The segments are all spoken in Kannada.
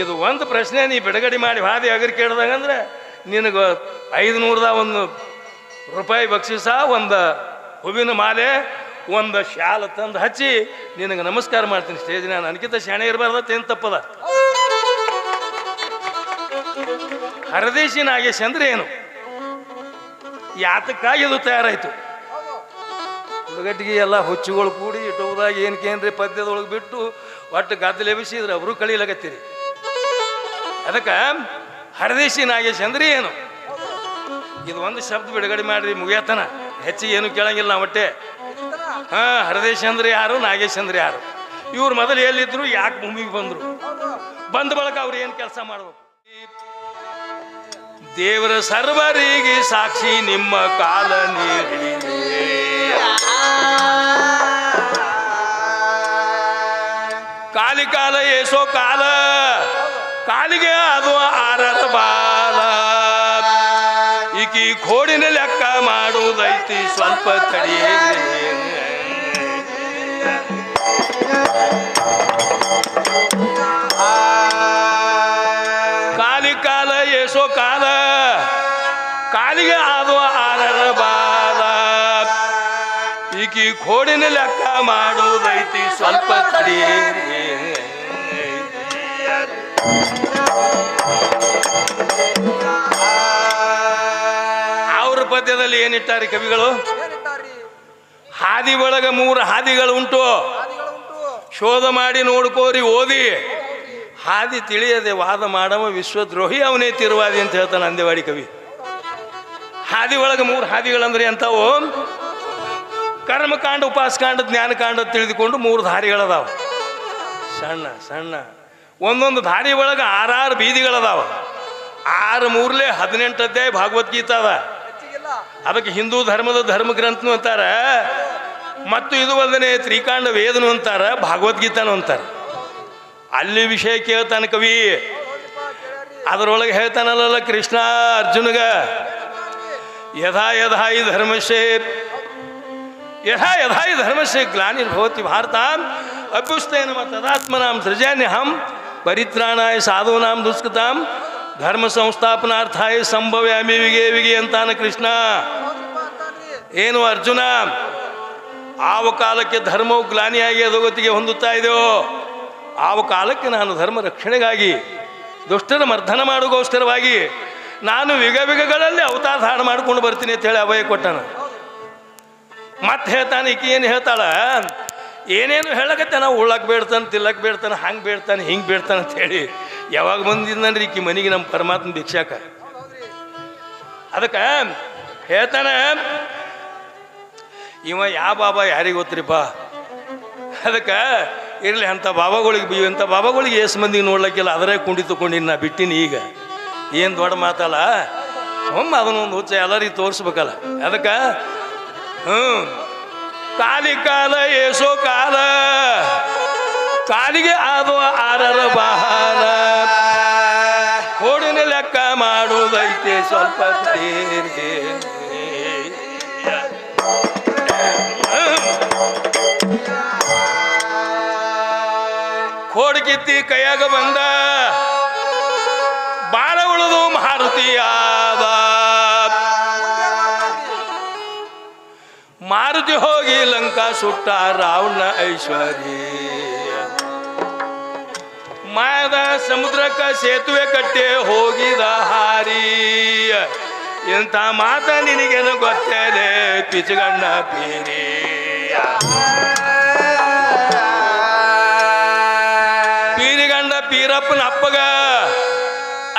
ಇದು ಒಂದು ಪ್ರಶ್ನೆ ನೀ ಬಿಡುಗಡೆ ಮಾಡಿ ಹಾದಿ ಅಗರ್ ಕೇಳ್ದಂಗಂದ್ರೆ ನಿನಗೆ ಐದು ನೂರದ ಒಂದು ರೂಪಾಯಿ ಬಕ್ಷಿಸ, ಒಂದು ಹೂವಿನ ಮಾಲೆ, ಒಂದು ಶಾಲ ತಂದು ಹಚ್ಚಿ ನಿನಗೆ ನಮಸ್ಕಾರ ಮಾಡ್ತೀನಿ. ಸ್ಟೇಜ್ ನಾನು ಅನ್ಕಿತ ಶಾಣೆ ಇರಬಾರ್ದ ಏನು ತಪ್ಪದ? ಹರದೇಶಿ ನಾಗೇಶ್ ಅಂದ್ರೆ ಏನು? ಯಾತಕ್ಕಾಗಿ ಇದು ತಯಾರಾಯ್ತು? ಹುಡುಗಟ್ಟಿಗೆ ಎಲ್ಲ ಹುಚ್ಚುಗಳು ಕೂಡಿ ಇಟ್ಟುವುದಾಗ ಏನು ಕೇಂದ್ರಿ ಪದ್ಯದೊಳಗೆ ಬಿಟ್ಟು ಒಟ್ಟು ಗದ್ದಲೆ ಬಿಸಿದ್ರೆ ಅವರು ಕಳೀಲಾಗತ್ತೀರಿ ಅದಕ್ಕೆ ಹರದೇಶಿ ನಾಗೇಶ್ ಅಂದ್ರೆ ಏನು? ಇದು ಒಂದು ಶಬ್ದ ಬಿಡುಗಡೆ ಮಾಡ್ರಿ ಮುಗಿಯತನ. ಹೆಚ್ಚಿಗೆ ಏನು ಕೇಳಂಗಿಲ್ಲ ನಾವು ಒಟ್ಟೆ. ಹಾ, ಹರದೇಶ್ ಅಂದ್ರೆ ಯಾರು, ನಾಗೇಶ್ ಅಂದ್ರೆ ಯಾರು? ಇವ್ರು ಮೊದಲು ಎಲ್ಲಿದ್ರು, ಯಾಕೆ ಭೂಮಿಗೆ ಬಂದ್ರು? ಬಂದ ಬಳಕ ಅವ್ರು ಏನು ಕೆಲಸ ಮಾಡ್ಬೇಕು? ದೇವರ ಸರ್ವರಿಗೆ ಸಾಕ್ಷಿ, ನಿಮ್ಮ ಕಾಲ ಕಾಲಿ ಕಾಲ ಏಸೋ ಕಾಲ. ಕಾಲಿಗೆ ಅದು ಆರತ ಬಾಲ. ಈಕಿ ಘೋಡಿನ ಲೆಕ್ಕ ಮಾಡುವುದೈತಿ, ಸ್ವಲ್ಪ ತಡಿ. ಕಾಲಿ ಕಾಲ, ಏಸೋ ಕಾಲ. ಕಾಲಿಗೆ ಅದು ಬಾಲ. ಈಕಿ ಕೋಡಿನ ಲೆಕ್ಕ ಮಾಡುವುದೈತಿ, ಸ್ವಲ್ಪ ತಡಿಯೇ ಅವ್ರ ಪದ್ಯದಲ್ಲಿ ಏನಿಟ್ಟಾರೆ ಕವಿಗಳು? ಹಾದಿ ಒಳಗ ಮೂರು ಹಾದಿಗಳು ಉಂಟು. ಶೋಧ ಮಾಡಿ ನೋಡ್ಕೋರಿ, ಓದಿ. ಹಾದಿ ತಿಳಿಯದೆ ವಾದ ಮಾಡವ ವಿಶ್ವದ್ರೋಹಿ ಅವನೇ ತಿರುವಾದಿ ಅಂತ ಹೇಳ್ತಾನೆ ಅಂದೇವಾಡಿ ಕವಿ. ಹಾದಿ ಒಳಗೆ ಮೂರು ಹಾದಿಗಳಂದ್ರೆ ಎಂಥವು? ಕರ್ಮಕಾಂಡ, ಉಪಾಸಕಾಂಡ, ಜ್ಞಾನಕಾಂಡ ತಿಳಿದುಕೊಂಡು ಮೂರು ದಾರಿಗಳದಾವ. ಸಣ್ಣ ಸಣ್ಣ. ಒಂದೊಂದು ದಾರಿ ಒಳಗೆ ಆರಾರು ಬೀದಿಗಳದಾವ. ಆರು ಮೂರ್ಲೆ ಹದಿನೆಂಟು ಅಧ್ಯಾಯ ಭಾಗವದ್ಗೀತ ಅದ. ಅದಕ್ಕೆ ಹಿಂದೂ ಧರ್ಮದ ಧರ್ಮ ಗ್ರಂಥನು ಅಂತಾರ. ಮತ್ತು ಇದು ಒಂದನೇ ತ್ರಿಕಾಂಡ ವೇದನು ಅಂತಾರ, ಭಾಗವದ್ಗೀತನು ಅಂತಾರ. ಅಲ್ಲಿ ವಿಷಯ ಕೇಳ್ತಾನೆ ಕವಿ. ಅದರೊಳಗೆ ಹೇಳ್ತಾನಲ್ಲ ಕೃಷ್ಣ ಅರ್ಜುನಗ, ಯಥಾ ಯಥಾ ಈ ಧರ್ಮಶೇ ಯಥಾ ಯಥಾ ಈ ಧರ್ಮಶೇ ಗ್ಲಾನಿರ್ಭವತಿ ಭಾರತ ಅಭ್ಯುಸ್ತೇನ ತದಾತ್ಮನಾಂ ಸೃಜಾನ್ಯಹಂ ಪರಿತ್ರಾಣಾಯ ಸಾಧುನಾಂ ದುಷ್ಕೃತಾಂ ಧರ್ಮ ಸಂಸ್ಥಾಪನಾರ್ಥಾಯ ಸಂಭವ್ಯಾಮಿ ವಿಗೆ ವಿಗೆ ಅಂತಾನೆ ಕೃಷ್ಣ. ಏನು ಅರ್ಜುನ? ಆವ ಕಾಲಕ್ಕೆ ಧರ್ಮವು ಗ್ಲಾನಿಯಾಗಿ ಅಧೋಗತಿಗೆ ಹೊಂದುತ್ತಾ ಇದೆಯೋ? ಆವ ಕಾಲಕ್ಕೆ ನಾನು ಧರ್ಮ ರಕ್ಷಣೆಗಾಗಿ, ದುಷ್ಟರ ಮರ್ಧನ ಮಾಡೋಗೋಸ್ಕರವಾಗಿ ನಾನು ವಿಗ ವಿಗಗಳಲ್ಲಿ ಅವತಾರ ಧಾರಣ ಮಾಡ್ಕೊಂಡು ಬರ್ತೀನಿ ಅಂತ ಹೇಳಿ ಅಭಯ ಕೊಟ್ಟನ. ಮತ್ತೆ ಹೇಳ್ತಾನೆ ಈಕೆ ಏನು ಹೇಳ್ತಾಳ? ಏನೇನು ಹೇಳಕತ್ತೆ ನಾವು ಉಳ್ಳಕ್ಕೆ ಬೇಡ್ತಾನೆ ತಿಲ್ಲಕ್ಕೆ ಬೇಡ್ತಾನೆ, ಹಂಗೆ ಬೇಡ್ತಾನೆ, ಹಿಂಗೆ ಬೇಡ್ತಾನೆ ಅಂತ ಹೇಳಿ ಯಾವಾಗ ಬಂದಿದ್ದನ್ರಿ ಈಕಿ ಮನೆಗೆ ನಮ್ಮ ಪರಮಾತ್ಮ ಭಿಕ್ಷಾಕ. ಅದಕ್ಕೆ ಹೇಳ್ತಾನೆ, ಇವ ಯಾವ ಬಾಬಾ ಯಾರಿಗೆ ಗೊತ್ತ್ರಿಪ್ಪ? ಅದಕ್ಕೆ, ಇರಲಿ ಅಂಥ ಬಾಬಾಗಳಿಗೆ ಬಿ ಅಂಥ ಬಾಬಾಗಳಿಗೆ ಎಷ್ಟು ಮಂದಿಗೆ ನೋಡ್ಲಿಕ್ಕಿಲ್ಲ, ಅದರೇ ಕುಂಡಿ ತಗೊಂಡಿನಿ, ನಾ ಬಿಟ್ಟಿನಿ ಈಗ. ಏನು ದೊಡ್ಡ ಮಾತಲ್ಲ? ಒಮ್ಮೆ ಅದನ್ನೊಂದು ಹುಚ್ಚ ಎಲ್ಲರಿಗೆ ತೋರಿಸ್ಬೇಕಲ್ಲ. ಅದಕ್ಕೆ ಹ್ಞೂ ಕಾಲಿ ಕಾಲ, ಏಸೋ ಕಾಲ. ಕಾಲಿಗೆ ಆಗುವ ಆರರ ಬಹಾರ ಕೋಡಿನ ಲೆಕ್ಕ ಮಾಡುವುದೈತೆ ಸ್ವಲ್ಪ ತೀರಿಗೆ ಕೋಡಿ ಕಿತ್ತಿ ಕೈಯಾಗ ಬಂದ. ಬಾಳ ಉಳಿದು ಮಾರುತಿಯಾದ. ಮಾರುತಿ ಹೋಗಿ ಲಂಕಾ ಸುಟ್ಟ ರಾವಣ ಐಶ್ವರ್ಯ. ಮಾಯದ ಸಮುದ್ರಕ್ಕ ಸೇತುವೆ ಕಟ್ಟೆ ಹೋಗಿದ ಹಾರಿ. ಇಂಥ ಮಾತ ನಿನಗೇನು ಗೊತ್ತೇನೆ, ಪಿಚಗಣ್ಣ ಪೀರಿ. ಪೀರಿಗಂಡ ಪೀರಪ್ಪನ ಅಪ್ಪಗ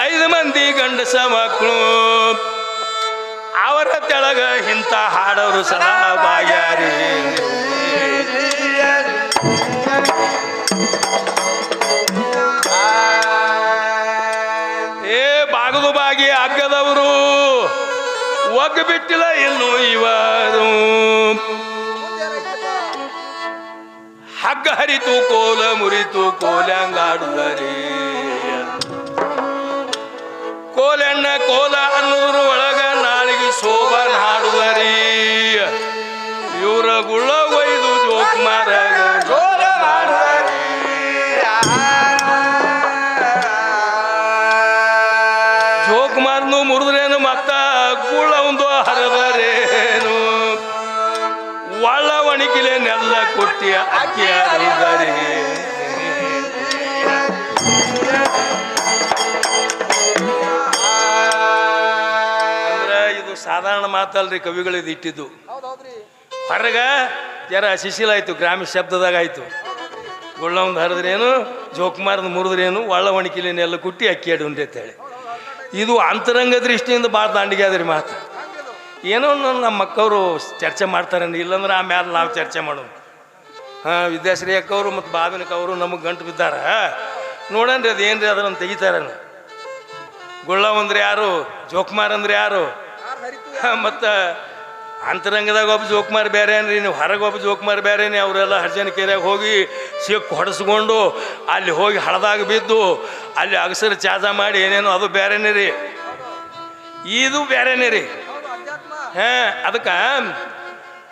ಐದು ಮಂದಿ ಗಂಡಸ ಮಕ್ಕಳು. ಅವರ ತೆಳಗ ಇಂಥ ಹಾಡೋರು ಸದಾ ಬಾಗ್ಯಾರಿ ಏ ಬಾಗದು ಬಾಗಿ ಅಗ್ಗದವರು, ಒಗ್ಗ ಬಿಟ್ಟಿಲ್ಲ ಇನ್ನು ಇವರು. ಹಗ್ಗ ಹರಿತು, ಕೋಲ ಮುರಿತು ಕೋಲಂಗಾಡುವರಿ ಕೋಲೆಣ್ಣ, ಕೋಲ ಅನ್ನೋರು ಒಳಗ ನಾಳಿಗೆ ಶೋಭನ್ ಹಾಡುವರಿ. ಇವರ ಗುಳ್ಳ ಒಯ್ದು ಜೋಕುಮಾರ. ಜೋಕುಮಾರ್ನು ಮುರಿದ್ರೇನು ಮತ್ತ ಗುಳ್ಳ ಒಂದು ಹರದರೇನು? ಒಳ್ಳ ಒಣಗಿಲೆ ನೆಲ್ಲ ಕೊಟ್ಟಿಯ ಅಕ್ಕಿ ಹರಿದರೇ ಇದು ಸಾಧಾರಣ ಮಾತಲ್ರಿ ಕವಿಗಳಿದು ಇಟ್ಟಿದ್ದು. ಹೊರಗ ಜರ ಶಿಶಿಲ ಆಯ್ತು ಗ್ರಾಮೀಣ ಶಬ್ದದಾಗ ಆಯ್ತು ಗುಳ್ಳೊಂದು ಹರಿದ್ರೇನು ಜೋಕುಮಾರದ ಮುರಿದ್ರೇನು ಒಳ್ಳ ಒಣಕಿಲಿನೆಲ್ಲ ಕುಟ್ಟಿ ಅಕ್ಕಿ ಅಡಿ ಅಂತ ಅಂತೇಳಿ ಇದು ಅಂತರಂಗ ದೃಷ್ಟಿಯಿಂದ ಭಾಳ ದಾಂಡಿಗೆ ಅದ್ರಿ ಮಾತು. ಏನೋ ನಮ್ಮ ಮಕ್ಕವರು ಚರ್ಚೆ ಮಾಡ್ತಾರೆ ಇಲ್ಲಾಂದ್ರೆ ಆಮೇಲೆ ನಾವು ಚರ್ಚೆ ಮಾಡೋಣ. ಹಾಂ ವಿದ್ಯಾಶ್ರೀ ಅಕ್ಕವರು ಮತ್ತು ಬಾಬಿನಕ್ಕವರು ನಮಗೆ ಗಂಟು ಬಿದ್ದಾರ. ನೋಡನ್ರಿ ಅದು ಏನ್ರಿ ಅದನ್ನು ತೆಗಿತಾರ ಗುಳ್ಳ ಅಂದ್ರೆ ಯಾರು ಜೋಕ್ಮಾರ್ ಅಂದ್ರೆ ಯಾರು ಮತ್ತು ಅಂತರಂಗದಾಗ ಒಬ್ಬ ಜೋಕುಮಾರ್ ಬೇರೆ ರೀ ನೀವು ಹೊರಗೆ ಒಬ್ಬ ಜೋಕುಮಾರ್ ಬೇರೆನೇ ಅವರೆಲ್ಲ ಹರ್ಜನ ಕೆರೆಯಾಗ ಹೋಗಿ ಸಿಕ್ಕು ಹೊಡೆಸ್ಕೊಂಡು ಅಲ್ಲಿ ಹೋಗಿ ಹಳದಾಗ ಬಿದ್ದು ಅಲ್ಲಿ ಅಗಸರ ಚಾಜಾ ಮಾಡಿ ಏನೇನೋ ಅದು ಬೇರೆನೇ ರೀ ಇದು ಬೇರೆನೇ ರೀ ಹಾಂ, ಅದಕ್ಕೆ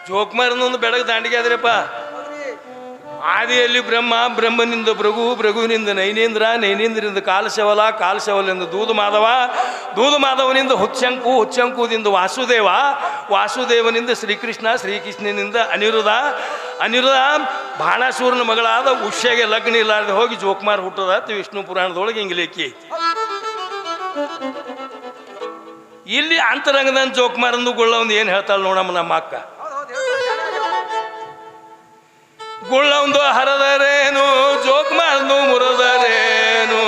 ಜೋಕುಮಾರನೊಂದು ಬೆಳಗ್ಗೆ ದಾಂಡಿಗೆ ಆದ್ರಪ್ಪ. ಹೌದ್ರಿ ಆದಿಯಲ್ಲಿ ಬ್ರಹ್ಮ, ಬ್ರಹ್ಮನಿಂದ ಭೃಗು, ಭೃಗುವಿನಿಂದ ನೈನೇಂದ್ರ ನೈನೇಂದ್ರಿಂದ ಕಾಲಶವಲ ಕಾಲಶವಲಿಂದ ದೂದು ಮಾಧವ, ದೂದು ಮಾಧವನಿಂದ ಹುಚ್ಚಂಕು, ಹುಚ್ಚಂಕುದಿಂದ ವಾಸುದೇವ, ವಾಸುದೇವನಿಂದ ಶ್ರೀಕೃಷ್ಣ, ಶ್ರೀಕೃಷ್ಣನಿಂದ ಅನಿರುದ್ಧ ಅನಿರುದ್ಧ ಬಾಣಾಸೂರನ ಮಗಳಾದ ಉಷ್ಯಗೆ ಲಗ್ನ ಇಲ್ಲಾರ್ದೆ ಹೋಗಿ ಜೋಕುಮಾರ್ ಹುಟ್ಟದ ವಿಷ್ಣು ಪುರಾಣದೊಳಗೆ ಹಿಂಗೆ ಲೇಖಿ ಐತಿ. ಇಲ್ಲಿ ಅಂತರಂಗದ ಜೋಕುಮಾರಂದು ಗುಳ್ಳೊಂದು ಏನು ಹೇಳ್ತಾಳೆ ನೋಡಮ್ಮ ನಮ್ಮ ಅಕ್ಕ? ಗುಳ್ಳೊಂದು ಹರದರೇನು, ಜೋಕ್ ಮಾಡ್ದು ಮುರದರೇನು?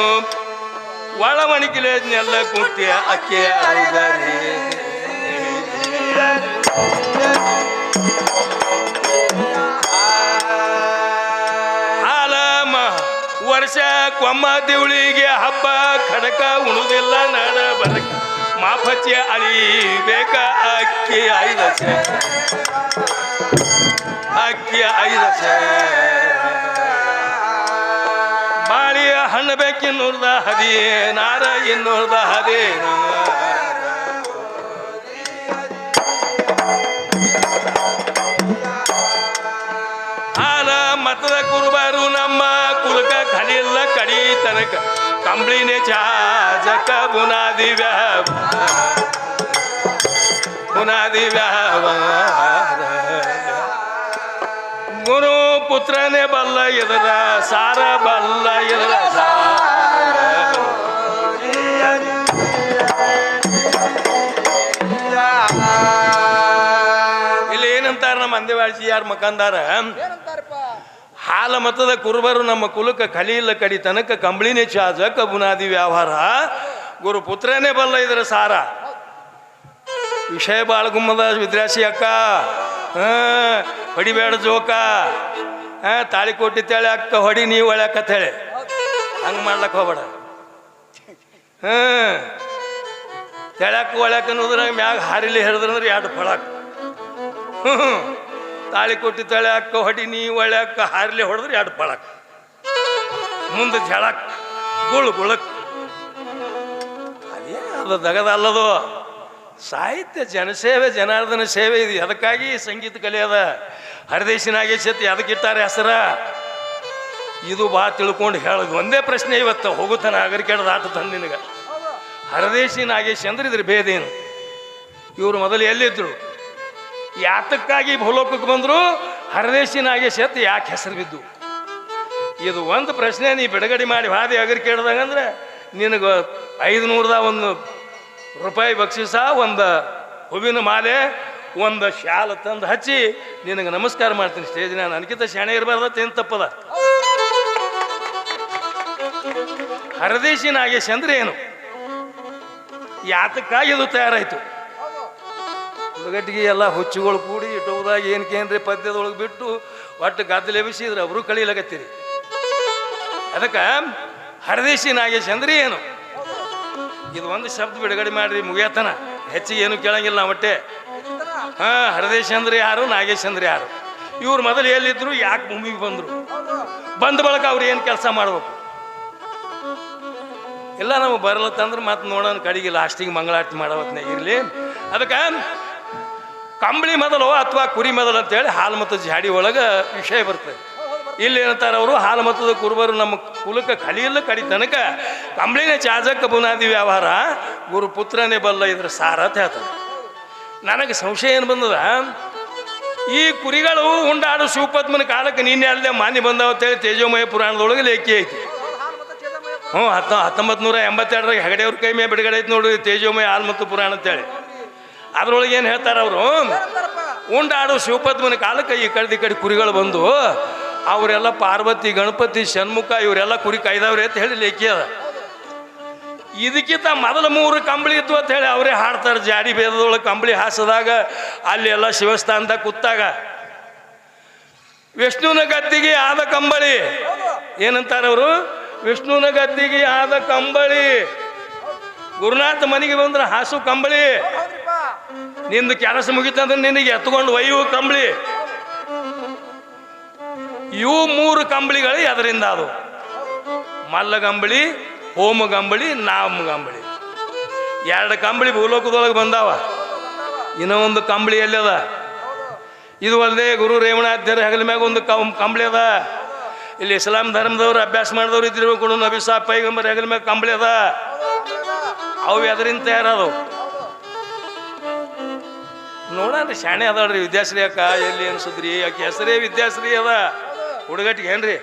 ಒಳ ಮಣಿಕಿಲೆಲ್ಲ ಕುಟ್ಟಿ ಅಕ್ಕಿ ಹರಿದರೆ ಹಾಲಮ್ಮ, ವರ್ಷ ಕೊಮ್ಮ ದಿವಳಿಗೆ ಹಬ್ಬ, ಖಡಕ ಉಣುದಿಲ್ಲ ನಡ ಬರಕ ಮಾಪಚ್ಚಿ ಅಳಿ ಬೇಕ ಅಕ್ಕಿ ಐದ ಅಕ್ಕಿ ಐದ ಬಾಳಿಯ ಹಣ್ಣು ಬೇಕಿನ್ನೂರ್ದ ಹದಿ ನಾರ ಇನ್ನೂರ್ದ ಹದೇನು ಮತದ ಕುರುಬಾರು ನಮ್ಮ ಕುಲಕ ಕಲಿಲ್ಲ ಕಡಿ ತನಕ. ಕಂಬಳಿನೇ ಚಾಜಕ ಬುನಾದಿ ವ್ಯಾವ. ಬುನಾದಿ ವ್ಯಾವ. ಗುರು ಪುತ್ರನೇ ಬಲ್ಲ ಎದರ, ಸಾರ ಬಲ್ಲ ಎದರ. ಇಲ್ಲಿ ಏನಂತಾರ ನಮ್ಮ ಅಂದೇವಾಳ್ಸಿ ಯಾರು ಏನಂತಾರಪ್ಪ ಹಾಲ ಮತದ ಕುರುಬರು ನಮ್ಮ ಕುಲಕ ಕಲಿಯಿಲ್ಲ ಕಡಿ ತನಕ ಕಂಬಳಿನೇ ಚಾಜ, ಕಬುನಾದಿ ವ್ಯವಹಾರ. ಗುರು ಪುತ್ರನೇ ಬಲ್ಲ ಇದರ ಸಾರ. ವಿಷಯ ಬಾಳ ಗುಮ್ಮದ ವಿದ್ರಾಸಿ ಅಕ್ಕ. ಹಾ, ಹೊಡಿಬೇಡ ಜೋಕ. ಹಾ, ತಾಳಿ ಕೊಟ್ಟಿತ್ತೇಳೆ ಅಕ್ಕ, ಹೊಡಿ ನೀವು ಒಳ್ಯಾಕತ್ ಹೇಳಿ. ಹಂಗೆ ಮಾಡ್ಲಕ್ಕೆ ಹೋಗ್ಬೇಡ. ಹಾ ತೆಳ್ಯಾಕ ಒಳ್ಯಾಕ ಅನ್ನೋದ್ರಾಗ ಮ್ಯಾಗ ಹಾರಿಲಿ ಹಿಡಿದ್ರಂದ್ರೆ ಎರಡು ಫಳಕ್ ಹ್ಞೂ ತಾಳಿ ಕೊಟ್ಟಿ ತಳ್ಯಾಕ ಹೊಡಿ ನೀ ಒಳ್ಯಾಕ ಹಾರ್ಲಿ ಹೊಡೆದ್ರೆ ಎರಡು ಪಳಕ್. ಮುಂದೆ ಝಳಕ್ ಗುಳು ಗುಳಕ್. ಅದೇ ಅದು ದಗದ ಅಲ್ಲದು ಸಾಹಿತ್ಯ ಜನಸೇವೆ, ಜನಾರ್ದನ ಸೇವೆ ಇದು. ಅದಕ್ಕಾಗಿ ಸಂಗೀತ ಕಲೆ ಅದ? ನಾಗೇಶ್ ನಾಗೇಶತ್ ಅದಕ್ಕಿಟ್ಟಾರೆ ಹೆಸರ? ಇದು ಬಾ ತಿಳ್ಕೊಂಡು ಹೇಳೋದು. ಒಂದೇ ಪ್ರಶ್ನೆ ಇವತ್ತು. ಹೋಗುತ್ತಾನ ಅಗರಿಕೆಡ್ದು ಆಟ ತಂದು ನಿನಗೆ. ಹರದೇಶಿ ನಾಗೇಶ್ ಅಂದ್ರೆ ಇದ್ರ ಭೇದೇನು ಇವರು ಮೊದಲು ಎಲ್ಲಿದ್ರು? ಯಾತಕ್ಕಾಗಿ ಭೂಲೋಕಕ್ಕೆ ಬಂದರು? ಹರದೇಶಿ ನಾಗೇಶ್ ಅಂತ ಯಾಕೆ ಹೆಸರು ಬಿದ್ದು? ಇದು ಒಂದು ಪ್ರಶ್ನೆ ನೀ ಬಿಡುಗಡೆ ಮಾಡಿ ಹಾದಿ ಅಗರ್ ಕೇಳ್ದಂಗಂದ್ರೆ ನಿನಗೆ ಐದು ನೂರದ ಒಂದು ರೂಪಾಯಿ ಬಕ್ಷಿಸ, ಒಂದು ಹೂವಿನ ಮಾಲೆ, ಒಂದು ಶಾಲ ತಂದು ಹಚ್ಚಿ ನಿನಗೆ ನಮಸ್ಕಾರ ಮಾಡ್ತೀನಿ ಸ್ಟೇಜ್ ನಾನು ಅನ್ಕಿತ ಶಾಣೆ ಇರಬಾರ್ದ ಏನು ತಪ್ಪದ. ಹರದೇಶಿ ನಾಗೇಶ್ ಅಂದ್ರೆ ಏನು? ಯಾತಕ್ಕಾಗಿ ಇದು ತಯಾರಾಯಿತು? ಹುಡುಗಟ್ಟಿಗೆ ಎಲ್ಲ ಹುಚ್ಚುಗಳು ಕೂಡಿ ಇಟ್ಟೋದಾಗ ಏನಕ್ಕೆ ಏನ್ರಿ ಪದ್ಯದೊಳಗೆ ಬಿಟ್ಟು ಒಟ್ಟು ಗದ್ದಲೆ ಬಿಸಿದ್ರೆ ಅವರು ಕಳೀಲಾಗತ್ತೀರಿ ಅದಕ್ಕೆ ಹರದೇಶಿ ನಾಗೇಶ್ ಅಂದ್ರೆ ಏನು? ಇದು ಒಂದು ಶಬ್ದ ಬಿಡುಗಡೆ ಮಾಡ್ರಿ ಮುಗಿಯತನ. ಹೆಚ್ಚಿಗೆ ಏನು ಕೇಳಂಗಿಲ್ಲ ಒಟ್ಟೆ. ಹಾ, ಹರದೇಶ್ ಅಂದ್ರೆ ಯಾರು, ನಾಗೇಶ್ ಅಂದ್ರೆ ಯಾರು? ಇವ್ರು ಮೊದಲು ಎಲ್ಲಿದ್ರು, ಯಾಕೆ ಭೂಮಿಗೆ ಬಂದರು? ಬಂದ ಬಳಕ ಅವ್ರು ಏನು ಕೆಲಸ ಮಾಡ್ಬೇಕು? ಎಲ್ಲ ನಮಗೆ ಬರಲತ್ತಂದ್ರೆ ಮತ್ತೆ ನೋಡೋಣ ಕಡೆಗೆ ಲಾಸ್ಟಿಗೆ ಮಂಗಳಾರತಿ ಮಾಡೋತ್ನಾಗ ಇರಲಿ. ಅದಕ್ಕೆ ಕಂಬಳಿ ಮೊದಲು ಅಥವಾ ಕುರಿ ಮೊದಲು ಅಂತೇಳಿ ಹಾಲು ಮತ್ತು ಜಾಡಿ ಒಳಗೆ ವಿಷಯ ಬರ್ತದೆ. ಇಲ್ಲಿ ಏನಂತಾರೆ ಅವರು, ಹಾಲು ಮತ್ತು ಕುರುಬರು ನಮ್ಮ ಕುಲಕ್ಕೆ ಕಲಿಯಲು ಕಡಿ ತನಕ ಕಂಬಳಿನ ಚಾಜಕ್ಕೆ ಬುನಾದಿ ವ್ಯವಹಾರ ಗುರು ಪುತ್ರನೇ ಬಲ್ಲ ಇದ್ರ ಸಾರ ಅಂತ ಹೇಳ್ತಾರೆ. ನನಗೆ ಸಂಶಯ ಏನು ಬಂದದ? ಈ ಕುರಿಗಳು ಉಂಡಾಡು ಶಿವಪದ್ಮನ ಕಾಲಕ್ಕೆ ನೀನೆ ಅಲ್ಲದೆ ಮಾನ್ಯ ಬಂದಾವ ಅಂತೇಳಿ ತೇಜೋಮಯ ಪುರಾಣದೊಳಗೆ ಲೇಖಿ ಐತಿ. ಹ್ಞೂ, ಹತ್ತ ಹತ್ತೊಂಬತ್ತು ನೂರ ಎಂಬತ್ತೆರಡರಾಗ ಹೆಗಡೆಯವ್ರ ಕೈ ಮೇಲೆ ಬಿಡುಗಡೆ ಐತಿ ನೋಡಿ ತೇಜೋಮಯ ಹಾಲು ಮತ್ತು ಪುರಾಣ ಅಂತೇಳಿ ಅದ್ರೊಳಗೆ ಏನು ಹೇಳ್ತಾರೆ ಅವರು? ಉಂಡಾಡು ಶಿವಪದ್ಮನ ಕಾಲಕ್ಕೆ ಈ ಕಡೆ ಕಡಿ ಕುರಿಗಳು ಬಂದು ಅವರೆಲ್ಲ ಪಾರ್ವತಿ ಗಣಪತಿ ಷಣ್ಮುಖ ಇವರೆಲ್ಲ ಕುರಿ ಕಾಯ್ದವ್ರೆ ಅಂತ ಹೇಳಿ ಲೇಖಿ ಅದ. ಇದಕ್ಕಿಂತ ಮೊದಲ ಮೂರು ಕಂಬಳಿ ಇತ್ತು ಅಂತ ಹೇಳಿ ಅವರೇ ಹಾಡ್ತಾರೆ. ಜಾಡಿ ಭೇದದೊಳಗೆ ಕಂಬಳಿ ಹಾಸದಾಗ ಅಲ್ಲಿ ಎಲ್ಲ ಶಿವಸ್ಥಾನದಾಗ ಕೂತಾಗ. ವಿಷ್ಣುವಿನ ಗದ್ದಿಗೆ ಆದ ಕಂಬಳಿ. ಏನಂತಾರೆ ಅವರು? ವಿಷ್ಣುವಿನ ಗದ್ದಿಗೆ ಆದ ಕಂಬಳಿ. ಗುರುನಾಥ ಮನೆಗೆ ಬಂದ್ರೆ ಹಾಸು ಕಂಬಳಿ. ನಿಂದು ಕೆಲಸ ಮುಗಿತಂದ್ರೆ ನಿನಗೆ ಎತ್ಕೊಂಡು ಒಯ್ಯುವ ಕಂಬಳಿ. ಇವು ಮೂರು ಕಂಬಳಿಗಳು ಅದರಿಂದ ಅದು. ಮಲ್ಲಗಂಬಳಿ ಹೋಮಗಂಬಳಿ ನಾಮಗಂಬಳಿ ಎರಡು ಕಂಬಳಿ ಭೂಲೋಕದೊಳಗೆ ಬಂದಾವ. ಇನ್ನೂ ಒಂದು ಕಂಬಳಿ ಎಲ್ಲದ ಇದು ಅಲ್ಲದೆ ಗುರು ರೇವಣಾಧ್ಯರ ಹೆಗಲ ಮ್ಯಾಗ ಒಂದು ಕಂಬಳಿ ಅದ. ಇಲ್ಲಿ ಇಸ್ಲಾಂ ಧರ್ಮದವ್ರು ಅಭ್ಯಾಸ ಮಾಡಿದವ್ರು ನಬಿ ಸಾಬ್ ಪೈಗಂಬರ್ ಹೆಗಲ ಮ್ಯಾಗ ಕಂಬಳಿ ಅದ. ಅವು ಎದರಿಂದ ತಯಾರದು ನೋಡಣ್ರಿ ಶಾಣೆ ಅದಾಳ್ರಿ ವಿದ್ಯಾಶ್ರೀ ಅಕ್ಕ, ಎಲ್ಲಿ ಅನ್ಸುದ್ರಿ? ಆಕೆ ಹೆಸರೇ ವಿದ್ಯಾಶ್ರೀ ಅದ. ಹುಡುಗಟ್ಟಿಗೆ ಏನ್ರಿ?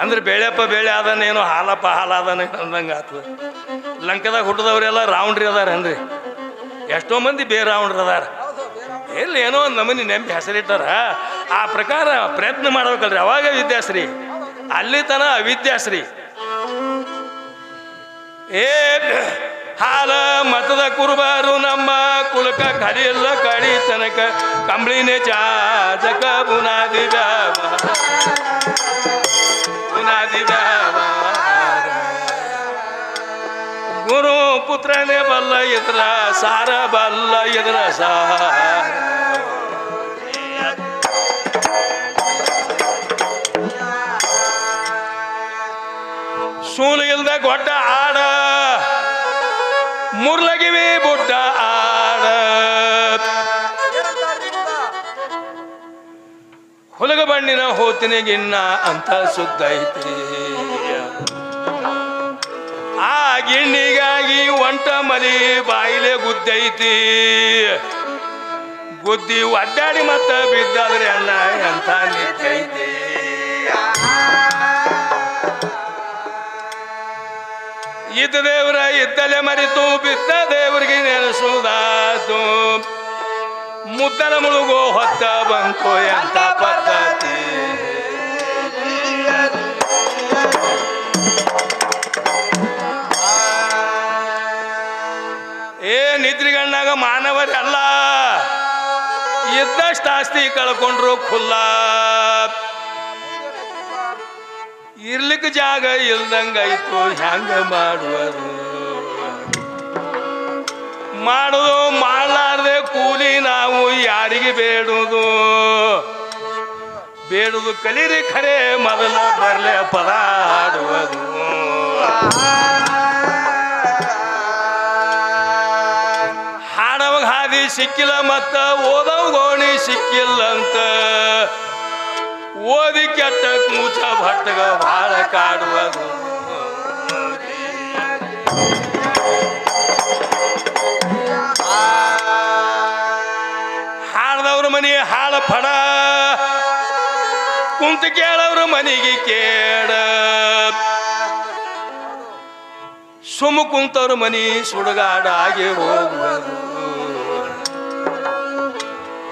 ಅಂದ್ರೆ ಬೇಳೆಪ್ಪ ಬೇಳೆ ಅದಾನೇನೋ ಹಾಲಪ್ಪ ಹಾಲ ಅದಾನ ಅಂದಂಗೆ ಆತು. ಲಂಕದಾಗ ಹುಟ್ಟಿದವ್ರೆಲ್ಲ ರೌಂಡ್ರಿ ಅದಾರೇನ್ರಿ ಎಷ್ಟೋ ಮಂದಿ ಬೇ ರೌಂಡ್ರ್ ಅದಾರ. ಎಲ್ಲಿ ಏನೋ ಒಂದು ನಮೂನಿ ನೆಂಪಿ ಹೆಸರಿಟ್ಟಾರ. ಆ ಪ್ರಕಾರ ಪ್ರಯತ್ನ ಮಾಡ್ಬೇಕಲ್ರಿ ಅವಾಗ ವಿದ್ಯಾಶ್ರೀ. ಅಲ್ಲಿ ತನ ಅವಿದ್ಯಾಶ್ರೀ. ಏ ಹಾಲ ಮತದ ಕುರುಬಾರು ನಮ್ಮ ಕುಲಕ ಕರಿಯಲ್ಲ ಕಡಿ ತನಕ ಕಂಬಳಿನೇ ಚಾಜಕ ಬುನಾದಿ. ಬುನಾದಿ. ಗುರು ಪುತ್ರನೇ ಬಲ್ಲ ಎದುರ ಸಾರ, ಬಲ್ಲ ಎದುರ ಸಾರ ಸೂಲು ಇಲ್ದ ಗೊಡ್ಡ ಆಡ ಮುರ್ಲಗಿವಿ ಬುಡ್ಡ ಆಡ? ಹುಲಗ ಬಣ್ಣಿನ ಹೋತಿನಿಗಿನ್ನ ಅಂತ ಸುದ್ದೈತಿ ಆ ಗಿಣ್ಣಿಗಾಗಿ ಒಂಟ ಮಲಿ ಬಾಯಿಲೆ ಗುದ್ದೈತಿ ಗುದ್ದಿ ಒಡ್ಡಾಡಿ ಮತ್ತ ಬಿದ್ದಾದ್ರೆ ಅಣ್ಣ ಅಂತ ನಿಂತೈತಿ ಇದ್ದ ದೇವರ ಇದ್ದಲೆ ಮರಿತು ಬಿದ್ದ ದೇವರಿಗೆ ನೆನೆಸುವುದಾತು ಮುದ್ದಲ ಮುಳುಗೋ ಹೊತ್ತ ಬಂತು ಎಂತ ಪದ್ಧತಿ? ಏ ನಿದ್ರಿಗಣ್ಣಾಗ ಮಾನವರಲ್ಲ ಇದ್ದಷ್ಟು ಆಸ್ತಿ ಕಳ್ಕೊಂಡ್ರು ಖುಲ್ಲ. ಇರ್ಲಿಕ್ಕೆ ಜಾಗ ಇಲ್ದಂಗಾಯ್ತು. ಹೆಂಗ ಮಾಡುವರು? ಮಾಡೋದು ಮಾಡಲಾರ್ದೆ ಕೂಲಿ ನಾವು ಯಾರಿಗೆ ಬೇಡುದು? ಬೇಡುದು ಕಲೀರಿ ಖರೆ, ಮೊದಲ ಬರ್ಲೆ ಪದ ಆಡುವುದು ಹಾದಿ ಸಿಕ್ಕಿಲ್ಲ ಮತ್ತ ಓದವ ಗೋಣಿ ಸಿಕ್ಕಿಲ್ಲ ಅಂತ ಓದಿ ಕೆಟ್ಟ ಮೂಚ ಭಟ್ಟಗ ಭಾಳ ಕಾಡುವುದು. ಹಾಡ್ದವ್ರ ಮನೆ ಹಾಳ ಫಡ ಕುಂತ ಕೇಳವ್ರ ಮನೆಗೆ ಕೇಳ ಸುಮ್ಮ ಕುಂತವ್ರ ಮನಿ ಸುಡುಗಾಡಾಗಿ ಹೋಗುವುದು.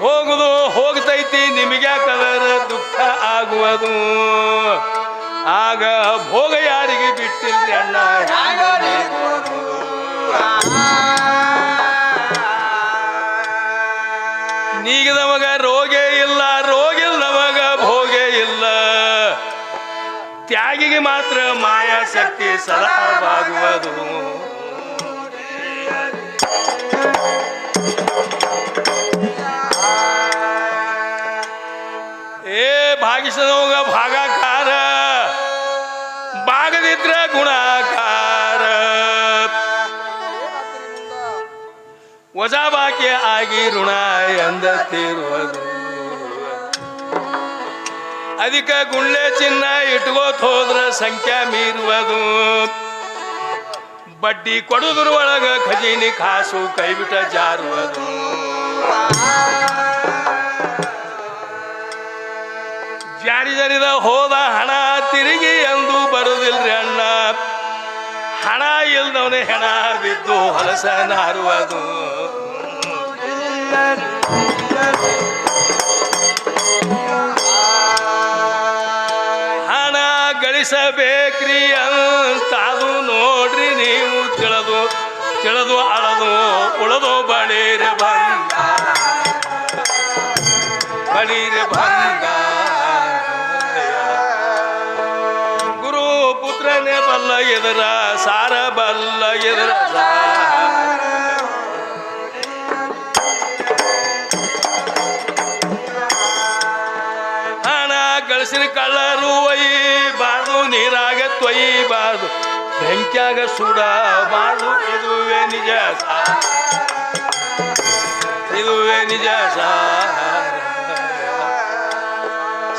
ಹೋಗುದು ಹೋಗ್ತೈತಿ ನಿಮಗ್ಯಾಕದರ ದುಃಖ ಆಗುವುದು. ಆಗ ಭೋಗ ಯಾರಿಗೆ ಬಿಟ್ಟಿಲ್ರಿ ಅಣ್ಣ? ನೀಗದವಾಗ ರೋಗೇ ಇಲ್ಲ ರೋಗಿಲ್ಲವಾಗ ಭೋಗೇ ಇಲ್ಲ. ತ್ಯಾಗಿಗೆ ಮಾತ್ರ ಮಾಯಾ ಶಕ್ತಿ ಭಾಗಿಸದೋಗ ಭಾಗಾಕಾರ. ಬಾಗದಿದ್ರ ಗುಣಾಕಾರ. ಏನಾಗ್ತೀರಿ ವಜಾ ಬಾಕಿ ಆಗಿ ಋಣ ಎಂದ ತೀರುವುದು. ಅಧಿಕ ಗುಳ್ಳೆ ಚಿನ್ನ ಇಟ್ಕೋತ ಹೋದ್ರ ಸಂಖ್ಯಾ ಮೀರುವುದು. ಬಡ್ಡಿ ಕೊಡುದ್ರ ಒಳಗ ಖಜೀನಿ ಕಾಸು ಕೈಬಿಟ ಜಾರುವುದು. ಜಾರಿ ಜರಿದ ಹೋದ ಹಣ ತಿರುಗಿ ಎಂದು ಬರುದಿಲ್ರಿ ಅಣ್ಣ. ಹಣ ಇಲ್ದವನೇ ಹೆಣ ಬಿದ್ದು ಹೊಲಸ ನಾರುವುದು. ಹಣ ಗಳಿಸಬೇಕ್ರಿ ಅಂತಾದು ನೋಡ್ರಿ ನೀವು ತಿಳಿದು ತಿಳಿದು ಅಳದು, ಉಳದು ಬಳಿರ ಬಂದ ಬಳಿರ ಬಂದ ಪುತ್ರನೇ ಬಲ್ಲ ಎದುರ, ಸಾರ ಬಲ್ಲ ಎದುರ, ಸಾರ. ಹಣ ಗಳಿಸಿನ ಕಳ್ಳರು ಒಯ್ಯಬಾರ್ದು ನೀರಾಗ ತೊಯ್ಯಬಾರ್ದು ಬೆಂಕಿಯಾಗ ಸುಡಬಾರ್ದು ಇದುವೇ ನಿಜ ಸಾರ. ಇದುವೇ ನಿಜ ಸಾರ